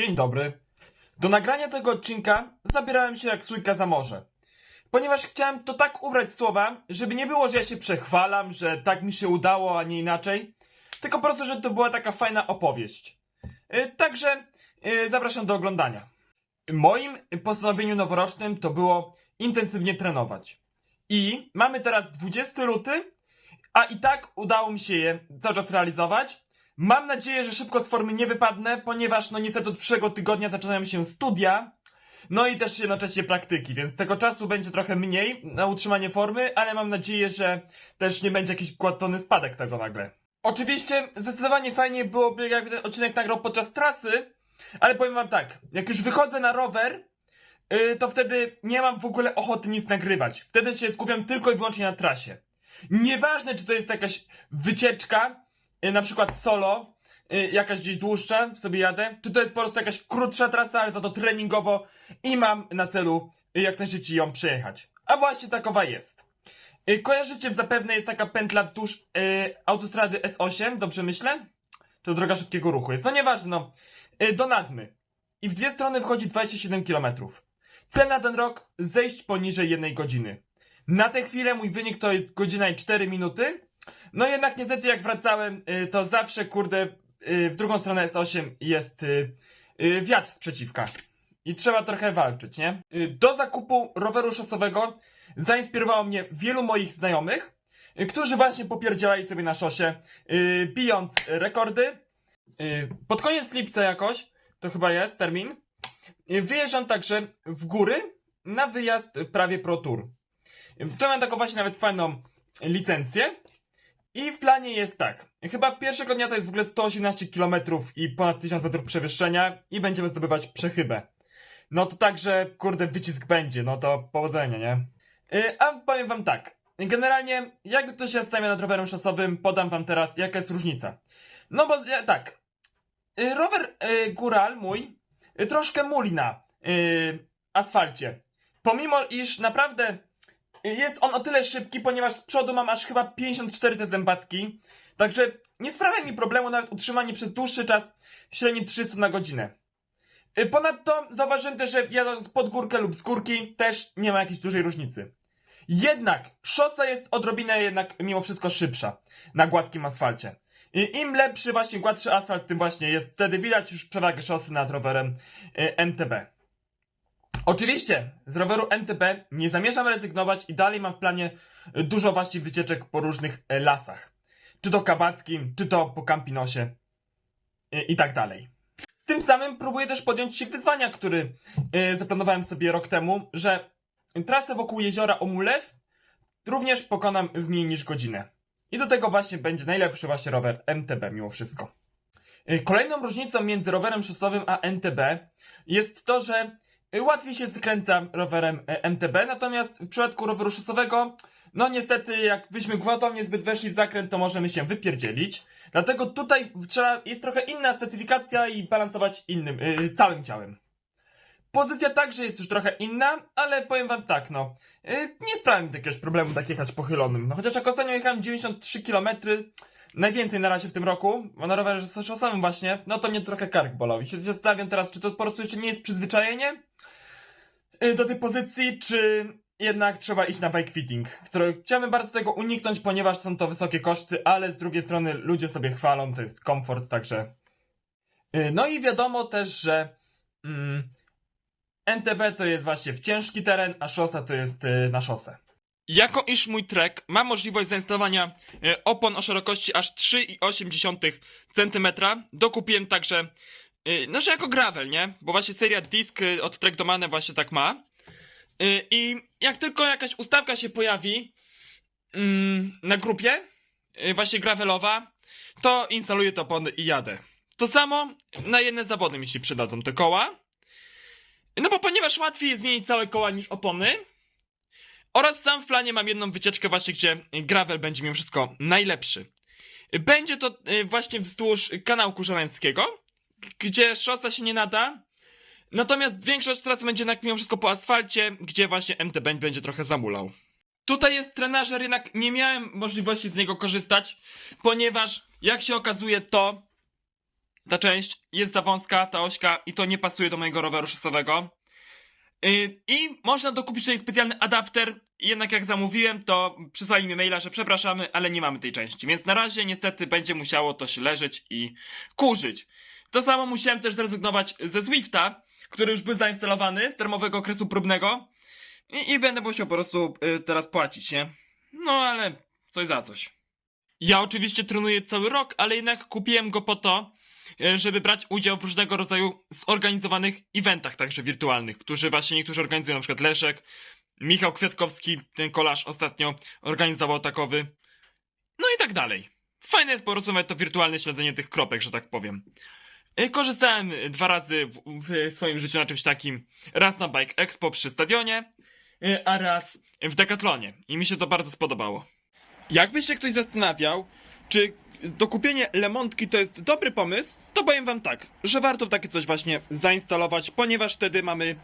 Dzień dobry. Do nagrania tego odcinka zabierałem się jak sójka za morze. Ponieważ chciałem to tak ubrać słowa, żeby nie było, że ja się przechwalam, że tak mi się udało, a nie inaczej. Tylko po prostu, że to była taka fajna opowieść. Y, Także y, zapraszam do oglądania. Moim postanowieniu noworocznym to było intensywnie trenować. I mamy teraz 20 luty, a i tak udało mi się je cały czas realizować. Mam nadzieję, że szybko z formy nie wypadnę, ponieważ no niestety od przyszłego tygodnia zaczynają się studia, no i też jednocześnie praktyki, więc tego czasu będzie trochę mniej na utrzymanie formy, ale mam nadzieję, że też nie będzie jakiś gwałtowny spadek tego nagle. Oczywiście zdecydowanie fajnie byłoby, jakby ten odcinek nagrał podczas trasy, ale powiem wam tak, jak już wychodzę na rower, yy, to wtedy nie mam w ogóle ochoty nic nagrywać. Wtedy się skupiam tylko i wyłącznie na trasie. Nieważne, czy to jest jakaś wycieczka, na przykład solo, y, jakaś gdzieś dłuższa, sobie jadę, czy to jest po prostu jakaś krótsza trasa, ale za to treningowo i mam na celu y, jak najszybciej ją przejechać. A właśnie takowa jest. Y, Kojarzycie zapewne jest taka pętla wzdłuż y, autostrady S8, dobrze myślę? To droga szybkiego ruchu jest. No nieważne, no. Y, do Nadmy. I w dwie strony wchodzi 27 km. Cel na ten rok zejść poniżej jednej godziny. Na tę chwilę mój wynik to jest godzina i 4 minuty. No jednak niestety jak wracałem, y, to zawsze kurde y, w drugą stronę S8 jest y, wiatr przeciwka. I trzeba trochę walczyć, nie? Do zakupu roweru szosowego zainspirowało mnie wielu moich znajomych, którzy właśnie popierdzielali sobie na szosie, bijąc rekordy. Pod koniec lipca jakoś, to chyba jest termin, wyjeżdżam także w góry na wyjazd prawie Pro Tour. To mam taką właśnie nawet fajną licencję. I w planie jest tak. Chyba pierwszego dnia to jest w ogóle 118 km i ponad 1000 metrów przewyższenia i będziemy zdobywać przechybę. No to także, kurde, wycisk będzie, no to powodzenia, nie? Yy, a powiem wam tak. Generalnie, jak ktoś się stawia nad rowerem szosowym, podam wam teraz, jaka jest różnica. No bo, ja, tak. Yy, rower yy, mój yy, troszkę muli na yy, asfalcie. Pomimo, iż naprawdę jest on o tyle szybki, ponieważ z przodu mam aż chyba 54 te zębatki. Także nie sprawia mi problemu nawet utrzymanie przez dłuższy czas średniej 300 na godzinę. Y, Ponadto zauważyłem też, że jadąc pod górkę lub z górki też nie ma jakiejś dużej różnicy. Jednak szosa jest odrobinę jednak mimo wszystko szybsza na gładkim asfalcie. I Im lepszy właśnie gładszy asfalt, tym właśnie jest wtedy widać już przewagę szosy nad rowerem y, MTB. Oczywiście, z roweru MTB nie zamierzam rezygnować i dalej mam w planie dużo właśnie wycieczek po różnych y, lasach. Czy to kabackim, czy to po Campinosie y, i tak dalej. Tym samym próbuję też podjąć się wyzwania, który y, zaplanowałem sobie rok temu, że trasę wokół jeziora Omulew również pokonam w mniej niż godzinę. I do tego właśnie będzie najlepszy właśnie rower MTB mimo wszystko. Kolejną różnicą między rowerem szosowym a MTB jest to, że łatwiej się skręca rowerem y, MTB, natomiast w przypadku roweru szosowego, no niestety jakbyśmy gwałtownie zbyt weszli w zakręt, to możemy się wypierdzielić. Dlatego tutaj trzeba, jest trochę inna specyfikacja i balansować innym, y, całym ciałem. Pozycja także jest już trochę inna, ale powiem wam tak, no. y, nie sprawia mi jakiegoś problemu tak jechać pochylonym. No chociaż jak ostatnio jechałem 93 km, najwięcej na razie w tym roku, bo na rowerze szosowym właśnie, no to mnie trochę kark bolał. I się zastanawiam teraz, czy to po prostu jeszcze nie jest przyzwyczajenie y, do tej pozycji, czy jednak trzeba iść na bike fitting, który chciałbym bardzo tego uniknąć, ponieważ są to wysokie koszty, ale z drugiej strony ludzie sobie chwalą, to jest komfort, także... Y, No i wiadomo też, że mm, NTB to jest właśnie w ciężki teren, a szosa to jest y, na szosę. Jako iż mój trek ma możliwość zainstalowania y, opon o szerokości aż 3,8 cm, dokupiłem także, y, no że jako gravel, nie? Bo właśnie seria Disk y, od Trek Domane właśnie tak ma. I jak tylko jakaś ustawka się pojawi mm, na grupie, właśnie gravelowa, to instaluję te opony i jadę. To samo na jedne zawody mi się przydadzą te koła. No bo ponieważ łatwiej jest zmienić całe koła niż opony. Oraz sam w planie mam jedną wycieczkę właśnie, gdzie gravel będzie mimo wszystko najlepszy. Będzie to y, właśnie wzdłuż kanału Kurzańskiego, gdzie szosa się nie nada. Natomiast większość trasy będzie jednak mimo wszystko po asfalcie, gdzie właśnie MTB będzie trochę zamulał. Tutaj jest trenażer, jednak nie miałem możliwości z niego korzystać, ponieważ jak się okazuje to ta część jest za wąska, ta ośka i to nie pasuje do mojego roweru szosowego. Yy, I można dokupić tutaj specjalny adapter, jednak jak zamówiłem, to przysłali mi maila, że przepraszamy, ale nie mamy tej części, więc na razie niestety będzie musiało to się leżeć i kurzyć. To samo musiałem też zrezygnować ze Swifta, który już był zainstalowany z darmowego okresu próbnego i, i będę musiał po prostu y, teraz płacić, nie? No ale coś za coś. Ja oczywiście trenuję cały rok, ale jednak kupiłem go po to, y, żeby brać udział w różnego rodzaju zorganizowanych eventach, także wirtualnych, którzy właśnie niektórzy organizują, na przykład Leszek, Michał Kwiatkowski, ten kolarz ostatnio organizował takowy, no i tak dalej. Fajne jest po prostu to wirtualne śledzenie tych kropek, że tak powiem. Y, Korzystałem dwa razy w, w swoim życiu na czymś takim. Raz na Bike Expo przy stadionie, y, a raz w Decathlonie. I mi się to bardzo spodobało. Jakby się ktoś zastanawiał, czy dokupienie Lemontki to jest dobry pomysł, to powiem wam tak, że warto takie coś właśnie zainstalować, ponieważ wtedy mamy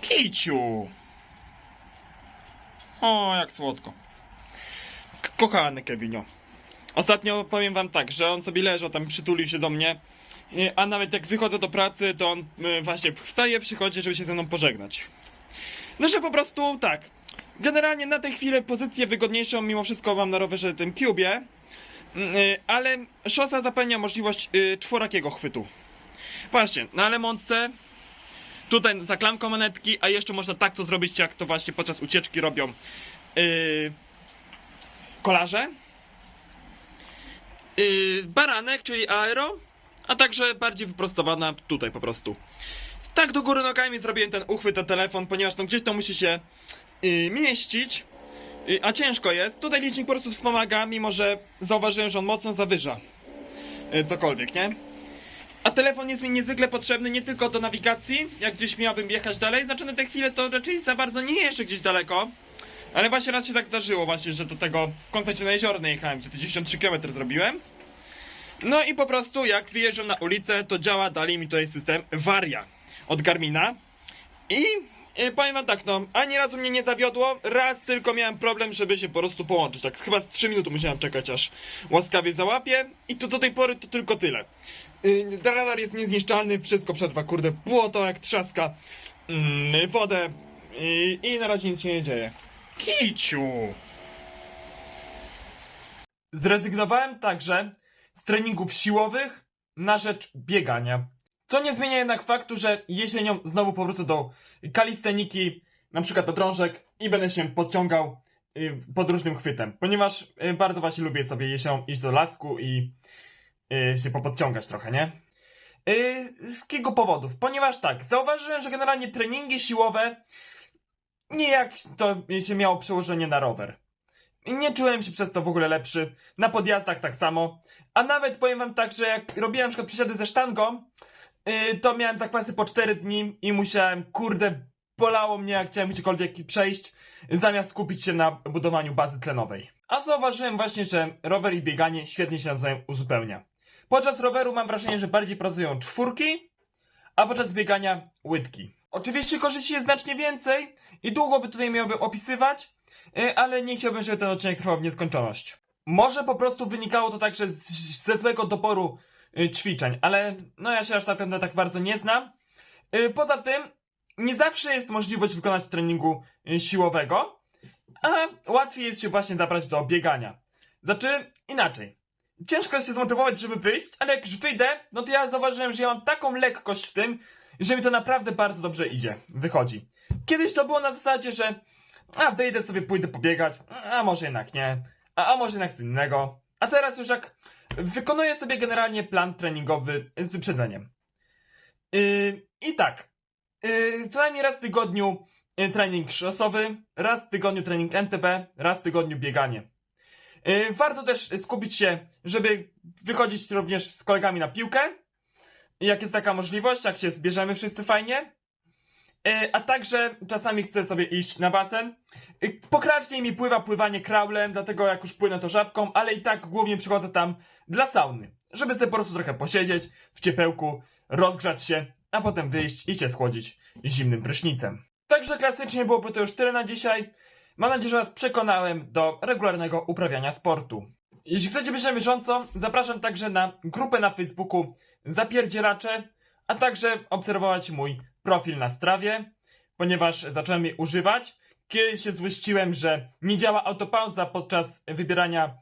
kiciu. O, jak słodko. Kochany Kevinio. Ostatnio powiem wam tak, że on sobie leżał tam, przytulił się do mnie, y, a nawet jak wychodzę do pracy, to on y, właśnie wstaje, przychodzi, żeby się ze mną pożegnać. No, że po prostu tak. Generalnie na tę chwilę pozycję wygodniejszą mimo wszystko mam na rowerze tym Cubie, ale szosa zapewnia możliwość y, czworakiego chwytu. Właśnie, na Lemontce tutaj za klamką manetki, a jeszcze można tak to zrobić, jak to właśnie podczas ucieczki robią yy, kolarze. Yy, baranek, czyli aero, a także bardziej wyprostowana tutaj po prostu. Tak do góry nogami zrobiłem ten uchwyt na telefon, ponieważ no gdzieś to musi się yy, mieścić, yy, a ciężko jest. Tutaj licznik po prostu wspomaga, mimo że zauważyłem, że on mocno zawyża yy, cokolwiek, nie? A telefon jest mi niezwykle potrzebny nie tylko do nawigacji, jak gdzieś miałbym jechać dalej, znaczy na tę chwilę to raczej za bardzo nie jeżdżę gdzieś daleko. Ale właśnie raz się tak zdarzyło właśnie, że do tego Konstancina na jeziorne jechałem, gdzie te 93 km zrobiłem. No i po prostu jak wyjeżdżam na ulicę, to działa dalej mi tutaj system Varia od Garmina. I y, powiem wam tak, no, ani razu mnie nie zawiodło, raz tylko miałem problem, żeby się po prostu połączyć. Tak chyba z 3 minuty musiałem czekać, aż łaskawie załapie. I to do tej pory to tylko tyle. Yy, radar jest niezniszczalny, wszystko przetrwa, kurde, błoto jak trzaska, yy, wodę yy, i na razie nic się nie dzieje. Kiciu! Zrezygnowałem także z treningów siłowych na rzecz biegania. Co nie zmienia jednak faktu, że jesienią znowu powrócę do kalisteniki, na przykład do drążek i będę się podciągał y, pod różnym chwytem, ponieważ y, bardzo właśnie lubię sobie jesienią iść do lasku i y, się popodciągać trochę, nie? Z kilku powodów, ponieważ tak, zauważyłem, że generalnie treningi siłowe nijak to się miało przełożenie na rower. Nie czułem się przez to w ogóle lepszy. Na podjazdach tak samo. A nawet powiem wam tak, że jak robiłem na przykład przysiady ze sztangą, yy, to miałem zakwasy po 4 dni i musiałem, kurde, bolało mnie jak chciałem gdziekolwiek przejść, zamiast skupić się na budowaniu bazy tlenowej. A zauważyłem właśnie, że rower i bieganie świetnie się nawzajem uzupełnia. Podczas roweru mam wrażenie, że bardziej pracują czwórki, a podczas biegania łydki. Oczywiście korzyści jest znacznie więcej i długo by tutaj miałbym opisywać, y, ale nie chciałbym, żeby ten odcinek trwał w nieskończoność. Może po prostu wynikało to także ze złego doboru y, ćwiczeń, ale no ja się aż naprawdę tak bardzo nie znam. Y, Poza tym, nie zawsze jest możliwość wykonać treningu y, siłowego, a łatwiej jest się właśnie zabrać do biegania. Znaczy, inaczej. Ciężko jest się zmotywować, żeby wyjść, ale jak już wyjdę, no to ja zauważyłem, że ja mam taką lekkość w tym, że mi to naprawdę bardzo dobrze idzie, wychodzi. Kiedyś to było na zasadzie, że a wyjdę sobie, pójdę pobiegać, a może jednak nie, a, a może jednak co innego. A teraz już jak wykonuję sobie generalnie plan treningowy z wyprzedzeniem. Yy, I tak, yy, co najmniej raz w tygodniu yy, trening szosowy, raz w tygodniu trening MTB, raz w tygodniu bieganie. Warto też skupić się, żeby wychodzić również z kolegami na piłkę, jak jest taka możliwość, jak się zbierzemy wszyscy fajnie. E, A także czasami chcę sobie iść na basen. E, Pokraczniej mi pływa pływanie kraulem, dlatego jak już płynę to żabką, ale i tak głównie przychodzę tam dla sauny. Żeby sobie po prostu trochę posiedzieć w ciepełku, rozgrzać się, a potem wyjść i się schłodzić zimnym prysznicem. Także klasycznie byłoby to już tyle na dzisiaj. Mam nadzieję, że Was przekonałem do regularnego uprawiania sportu. Jeśli chcecie być na bieżąco, zapraszam także na grupę na Facebooku Zapierdzielacze, a także obserwować mój profil na Strawie, ponieważ zacząłem jej używać. Kiedyś się złościłem, że nie działa autopauza podczas wybierania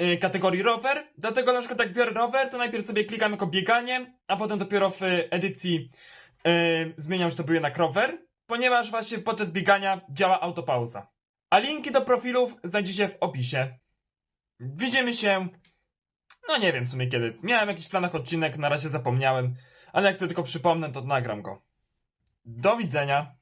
y, kategorii rower, dlatego na przykład jak biorę rower, to najpierw sobie klikam jako bieganie, a potem dopiero w edycji y, zmieniam, że to był jednak rower, ponieważ właśnie podczas biegania działa autopauza. A linki do profilów znajdziecie w opisie. Widzimy się. No nie wiem w sumie kiedy. Miałem jakiś planach odcinek, na razie zapomniałem, ale jak sobie tylko przypomnę, to nagram go. Do widzenia.